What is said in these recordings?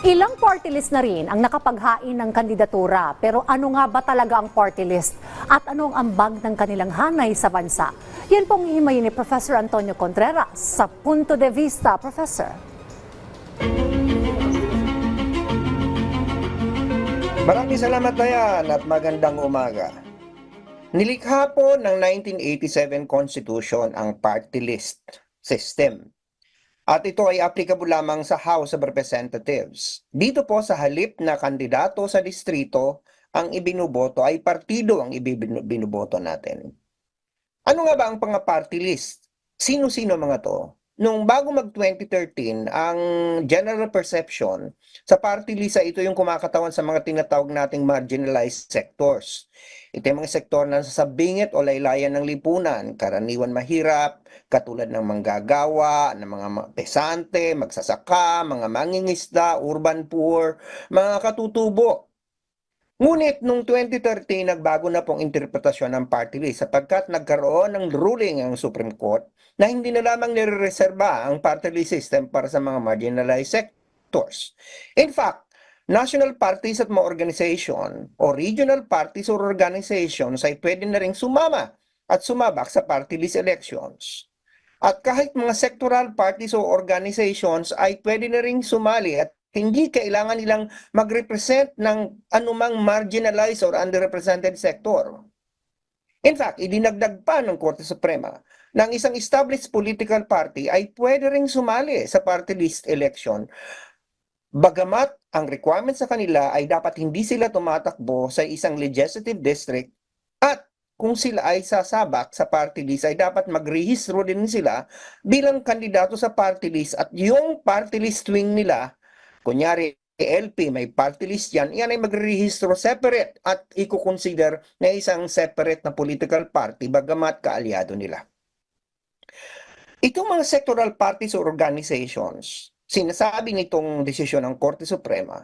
Ilang party list na rin ang nakapaghain ng kandidatura. Pero ano nga ba talaga ang party list? At ano ang ambag ng kanilang hanay sa bansa? Yan pong ihimayin ni Professor Antonio Contreras sa Punto de Vista, Professor. Maraming salamat Dayan at magandang umaga. Nilikha po ng 1987 Constitution ang party list system. At ito ay applicable lamang sa House of Representatives. Dito po sa halip na kandidato sa distrito, ang ibinuboto ay partido ang ibinuboto natin. Ano nga ba ang mga party list? Sino-sino mga to? Nung bago mag-2013, ang general perception sa party list ito yung kumakatawan sa mga tinatawag nating marginalized sectors. Ito yung mga sektor na sa bingit o laylayan ng lipunan, karaniwan mahirap, katulad ng manggagawa, ng mga pesante, magsasaka, mga mangingisda, urban poor, mga katutubo. Ngunit nung 2013, nagbago na pong interpretasyon ng party list sapagkat nagkaroon ng ruling ang Supreme Court na hindi na lamang nirereserba ang party list system para sa mga marginalized sectors. In fact, national parties at mga organization o regional parties or organizations ay pwede na ring sumama at sumabak sa party list elections. At kahit mga sectoral parties o organizations ay pwede na ring sumali at hindi kailangan nilang mag-represent ng anumang marginalized or underrepresented sector. In fact, idinagdag pa ng Korte Suprema ng isang established political party ay pwede ring sumali sa party list election Bagamat ang requirement sa kanila ay dapat hindi sila tumatakbo sa isang legislative district at kung sila ay sasabak sa party list ay dapat magrehistro din sila bilang kandidato sa party list at yung party list wing nila, kunyari LP, may party list yan, yan ay magrehistro separate at i-consider na isang separate na political party bagamat kaalyado nila. Itong mga sectoral parties or organizations, sinasabi nitong desisyon ng Korte Suprema,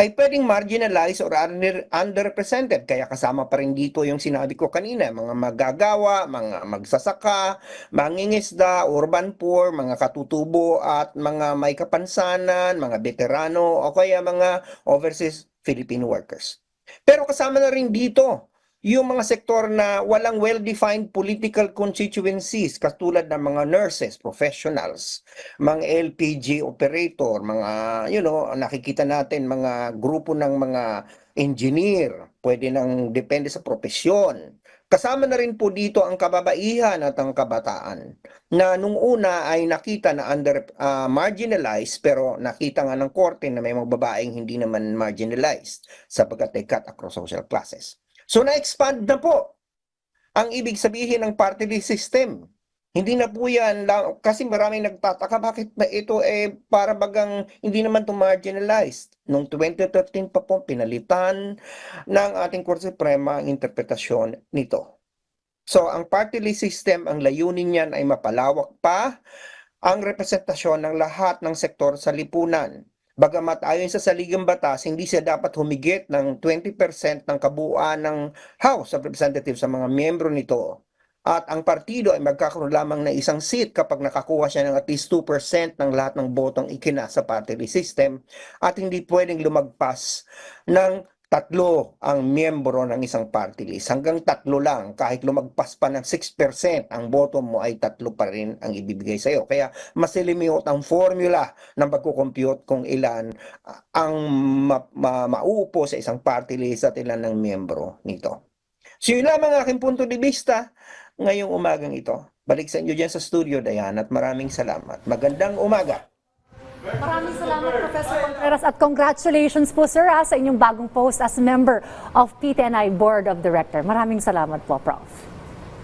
ay pwedeng marginalized or under- underrepresented. Kaya kasama pa rin dito yung sinabi ko kanina, mga magagawa, mga magsasaka, mangingisda, urban poor, mga katutubo at mga may kapansanan, mga veterano o kaya mga overseas Philippine workers. Pero kasama na rin dito yung mga sektor na walang well-defined political constituencies katulad ng mga nurses, professionals, mga LPG operator, mga, you know, nakikita natin mga grupo ng mga engineer, pwede nang depende sa propesyon. Kasama na rin po dito ang kababaihan at ang kabataan na nung una ay nakita na under ah, marginalized pero nakita nga ng korte na may mga babaeng hindi naman marginalized sapagkat they cut across social classes. So na-expand na po ang ibig sabihin ng party list system. Hindi na po yan lang, kasi maraming nagtataka bakit ba ito eh para bagang hindi naman to marginalized. Noong 2013 pa po pinalitan ng ating Korte Suprema ang interpretasyon nito. So ang party list system, ang layunin niyan ay mapalawak pa ang representasyon ng lahat ng sektor sa lipunan. Bagamat ayon sa saligang batas, hindi siya dapat humigit ng 20% ng kabuuan ng House of Representatives sa mga miyembro nito. At ang partido ay magkakaroon lamang ng isang seat kapag nakakuha siya ng at least 2% ng lahat ng botong ikina sa party system at hindi pwedeng lumagpas ng tatlo ang miyembro ng isang party list. Hanggang tatlo lang, kahit lumagpas pa ng 6%, ang boto mo ay tatlo pa rin ang ibibigay sa iyo. Kaya masilimiyot ang formula ng pagkukompute kung ilan ah, ang ma- ma- mauupo sa isang party list at ilan ng miyembro nito. So yun lamang ang aking punto de vista ngayong umagang ito. Balik sa inyo dyan sa studio, Dayan, at maraming salamat. Magandang umaga. Maraming salamat, Professor Contreras. At congratulations po, sir, ah, sa inyong bagong post as member of PTNI Board of Director. Maraming salamat po, Prof.